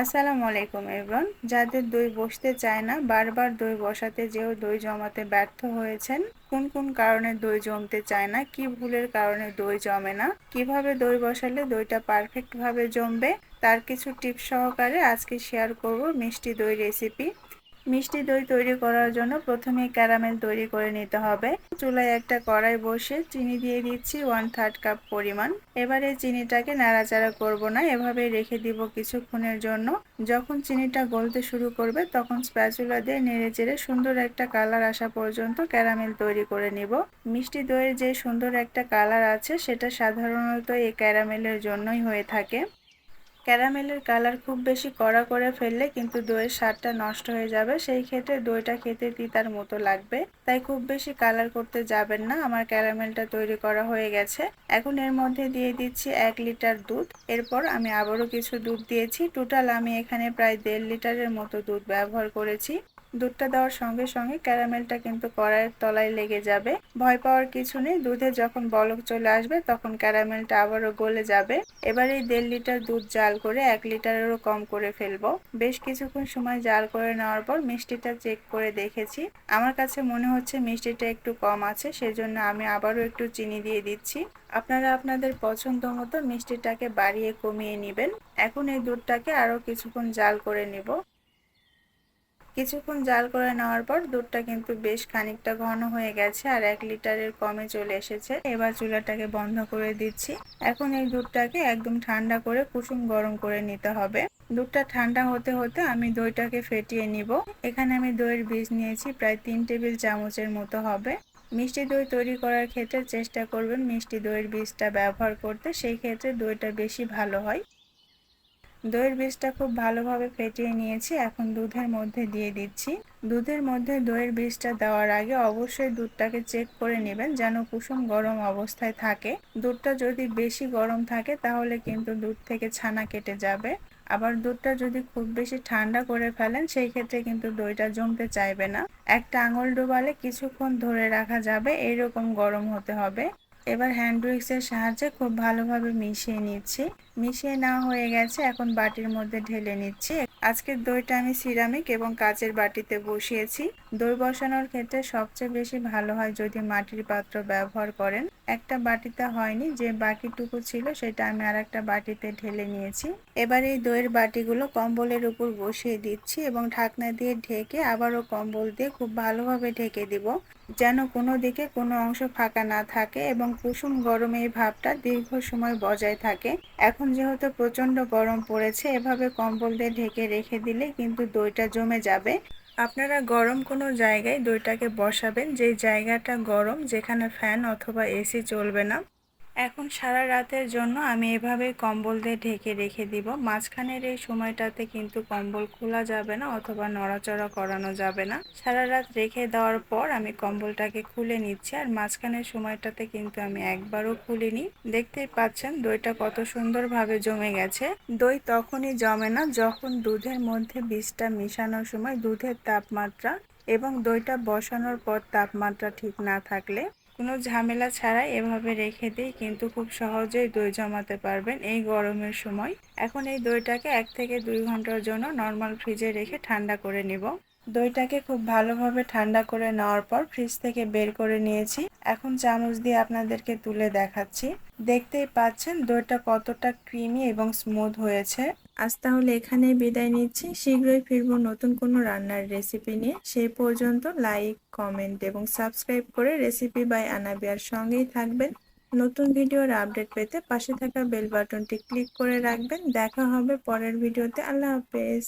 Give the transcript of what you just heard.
আসসালামু আলাইকুম এভরন যাদের দই বসতে চায় না, বারবার দই বসাতে যেও দই জমাতে ব্যর্থ হয়েছেন। কোন কোন কারণে দই জমতে চায় না, কি ভুলের কারণে দই জমে না, কীভাবে দই বসালে দইটা পারফেক্টভাবে জমবে, তার কিছু টিপস সহকারে আজকে শেয়ার করব মিষ্টি দই রেসিপি মিষ্টি দই তৈরি করার জন্য প্রথমে ক্যারামেল তৈরি করে নিতে হবে। চুলায় একটা কড়াই বসে চিনি দিয়ে দিচ্ছি ওয়ান থার্ড কাপ পরিমাণ। এবারে চিনিটাকে নাড়াচাড়া করব না এভাবে রেখে দিব কিছুক্ষণের জন্য। যখন চিনিটা গলতে শুরু করবে, তখন স্প্যাচুলা দিয়ে নেড়ে চেড়ে সুন্দর একটা কালার আসা পর্যন্ত ক্যারামেল তৈরি করে নিব। মিষ্টি দইয়ের যে সুন্দর একটা কালার আছে, সেটা সাধারণত এই ক্যারামেলের জন্যই হয়ে থাকে। ক্যারামেলের কালার খুব বেশি কড়া করে ফেললে কিন্তু দইয়ের স্বাদটা নষ্ট হয়ে যাবে। সেই ক্ষেত্রে দইটা খেতে তিতার মতো লাগবে। তাই খুব বেশি কালার করতে যাবেন না। আমার ক্যারামেলটা তৈরি করা হয়ে গেছে। এখন এর মধ্যে দিয়ে দিচ্ছি এক লিটার দুধ। এরপর আমি আবারও কিছু দুধ দিয়েছি। টোটাল আমি এখানে প্রায় দেড় লিটারের মতো দুধ ব্যবহার করেছি। দুধটা দেওয়ার সঙ্গে সঙ্গে ক্যারামেলটা কিন্তু কড়াইয়ের তলায় লেগে যাবে। ভয় পাওয়ার কিছু নেই। দুধে যখন বলক চলে আসবে, তখন ক্যারামেলটা আবারও গলে যাবে। এবার এই দেড় লিটার দুধ জাল করে এক লিটারেরও কম করে ফেলব। বেশ কিছুক্ষণ সময় জাল করে নেওয়ার পর মিষ্টিটা চেক করে দেখেছি। আমার কাছে মনে হচ্ছে মিষ্টিটা একটু কম আছে, সেজন্য আমি আবারও একটু চিনি দিয়ে দিচ্ছি। আপনারা আপনাদের পছন্দ মতো মিষ্টিটাকে বাড়িয়ে কমিয়ে নেবেন। এখন এই দুধটাকে আরও কিছুক্ষণ জাল করে নিব। কিছুক্ষণ জাল করে নেওয়ার পর দুধটা কিন্তু বেশ খানিকটা ঘন হয়ে গেছে আর এক লিটারের কমে চলে এসেছে। এবার চুলাটাকে বন্ধ করে দিচ্ছি। এখন এই দুধটাকে একদম ঠান্ডা করে কুসুম গরম করে নিতে হবে। দুধটা ঠান্ডা হতে হতে আমি দইটাকে ফেটিয়ে নিব। এখানে আমি দইয়ের বীজ নিয়েছি, প্রায় তিন টেবিল চামচের মতো হবে। মিষ্টি দই তৈরি করার ক্ষেত্রে চেষ্টা করবেন মিষ্টি দইয়ের বীজটা ব্যবহার করতে। সেই ক্ষেত্রে দইটা বেশি ভালো হয়। দইয়ের বীজটা খুব ভালোভাবে ফেটিয়ে নিয়েছি। এখন দুধের মধ্যে দিয়ে দিচ্ছি। দুধের মধ্যে দইয়ের বীজটা দেওয়ার আগে অবশ্যই দুধটাকে চেক করে নেবেন যেন কুসুম গরম অবস্থায় থাকে। দুধটা যদি বেশি গরম থাকে তাহলে কিন্তু দুধ থেকে ছানা কেটে যাবে। আবার দুধটা যদি খুব বেশি ঠান্ডা করে ফেলেন সেই ক্ষেত্রে কিন্তু দইটা জমতে চাইবে না। একটা আঙুল ডুবালে কিছুক্ষণ ধরে রাখা যাবে, এইরকম গরম হতে হবে। এবার হ্যান্ড উইক্সের সাহায্যে খুব ভালোভাবে মিশিয়ে নিচ্ছি। মিশিয়ে নেওয়া হয়ে গেছে, এখন বাটির মধ্যে ঢেলে নিচ্ছি। আজকের দইটা আমি সিরামিক এবং কাচের বাটিতে বসিয়েছি। দই বসানোর ক্ষেত্রে সবচেয়ে বেশি ভালো হয় যদি মাটির পাত্র ব্যবহার করেন। একটা বাটিতে হয়নি, যে বাকিটুকু ছিল সেটা আমি আর একটা বাটিতে ঢেলে নিয়েছি। এবার এই দইয়ের বাটিগুলো কম্বলের উপর বসিয়ে দিচ্ছি এবং ঢাকনা দিয়ে ঢেকে আবারও কম্বল দিয়ে খুব ভালোভাবে ঢেকে দিব, যেন কোনো দিকে কোনো অংশ ফাঁকা না থাকে এবং কুসুম গরম এই ভাবটা দীর্ঘ সময় বজায় থাকে। এখন যেহেতু প্রচণ্ড গরম পড়েছে, এভাবে কম্বল দিয়ে ঢেকে রেখে দিলে কিন্তু দইটা জমে যাবে। আপনারা গরম কোনো জায়গায় দইটাকে বসাবেন, যে জায়গাটা গরম, যেখানে ফ্যান অথবা এসি চলবে না। এখন সারা রাতের জন্য আমি এভাবে কম্বল দিয়ে ঢেকে রেখে দিব। মাঝখানের এই সময়টাতে কিন্তু কম্বল খোলা যাবে না অথবা নড়াচড়া করানো যাবে না। সারা রাত রেখে দেওয়ার পর আমি কম্বলটাকে খুলে নিচ্ছি আর মাঝখানের সময়টাতে কিন্তু আমি একবারও খুলিনি। দেখতেই পাচ্ছেন দইটা কত সুন্দরভাবে জমে গেছে। দই তখনই জমে না যখন দুধের মধ্যে বীজটা মিশানোর সময় দুধের তাপমাত্রা এবং দইটা বসানোর পর তাপমাত্রা ঠিক না থাকলে কোনো ঝামেলা ছাড়াই এভাবে রেখে দিই, কিন্তু খুব সহজেই দই জমাতে পারবেন এই গরমের সময়। এখন এই দইটাকে এক থেকে দুই ঘণ্টার জন্য নর্মাল ফ্রিজে রেখে ঠান্ডা করে নিব। দইটাকে খুব ভালোভাবে ঠান্ডা করে নেওয়ার পর ফ্রিজ থেকে বের করে নিয়েছি। এখন চামচ দিয়ে আপনাদেরকে তুলে দেখাচ্ছি। দেখতেই পাচ্ছেন দইটা কতটা ক্রিমি এবং স্মুথ হয়েছে। আজ তাহলে এখানে বিদায় নিচ্ছি। শীঘ্রই ফিরব নতুন কোনো রান্নার রেসিপি নিয়ে। সেই পর্যন্ত লাইক কমেন্ট এবং সাবস্ক্রাইব করে রেসিপি বাই আনাবিয়ার সঙ্গেই থাকবেন। নতুন ভিডিওর আপডেট পেতে পাশে থাকা বেল বাটনটি ক্লিক করে রাখবেন। দেখা হবে পরের ভিডিওতে। আল্লাহ হাফেজ।